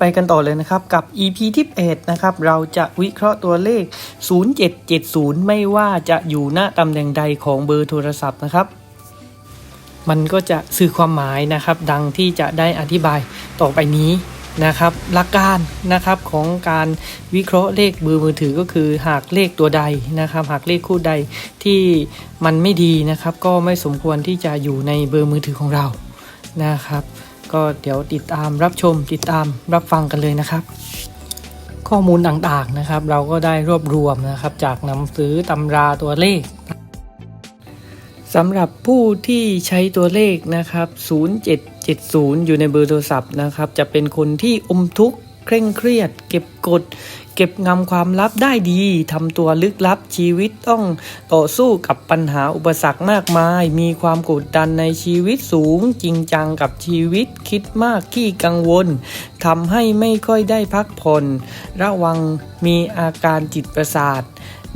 ไปกันต่อเลยนะครับ กับ EP ที่8นะครับ เราจะวิเคราะห์ตัวเลข 0770 ไม่ว่าจะอยู่หน้าตำแหน่งใดของเบอร์โทรศัพท์นะครับ มันก็จะสื่อความหมายนะครับ ดังที่จะได้อธิบายต่อไปนี้นะครับหลักการนะครับของการวิเคราะห์เลขเบอร์มือถือก็คือหากเลขตัวใดนะครับ หากเลขคู่ใดที่มันไม่ดีนะครับ ก็ไม่สมควรที่จะอยู่ในเบอร์มือถือของเรานะครับ ก็เดี๋ยวติดตามรับชมติดตามรับฟังกันเลยนะครับ ข้อมูลต่างๆนะครับ เราก็ได้รวบรวมนะครับ จากหนังสือตำราตัวเลขสำหรับผู้ที่ใช้ตัวเลขนะครับ 0770 อยู่ในเบอร์โทรศัพท์นะครับ จะเป็นคนที่อมทุกข์ เคร่งเครียด เก็บกด เก็บงำความลับได้ดีทำตัวลึกลับชีวิตต้องต่อสู้กับปัญหาอุปสรรคมากมาย มีความกดดันในชีวิตสูง จริงจังกับชีวิตคิดมากขี้กังวลทำให้ไม่ค่อยได้พักผ่อนระวังมีอาการจิตประสาท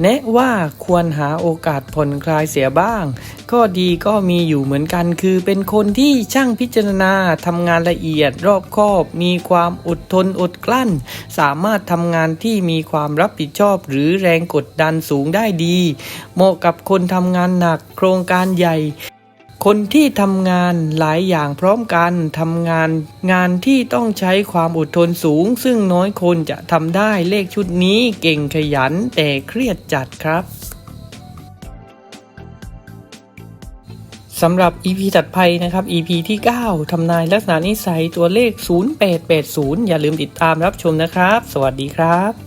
แนะว่าควรหาโอกาสผ่อนคลายเสียบ้าง ข้อดีก็มีอยู่เหมือนกันคือเป็นคนที่ช่างพิจารณาทำงานละเอียดรอบคอบ มีความอดทนอดกลั้น สามารถทำงานที่มีความรับผิดชอบหรือแรงกดดันสูงได้ดี เหมาะกับคนทำงานหนักโครงการใหญ่ คนที่ทำงานหลายอย่างพร้อมกันทำงาน งานที่ต้องใช้ความอดทนสูง ซึ่งน้อยคนจะทำได้เลขชุดนี้เก่งขยันแต่เครียดจัดครับสำหรับ EP ถัดไปนะครับ EP ที่ 9 ทำนายลักษณะนิสัยตัวเลข 0880 อย่าลืมติดตามรับชมนะครับ สวัสดีครับ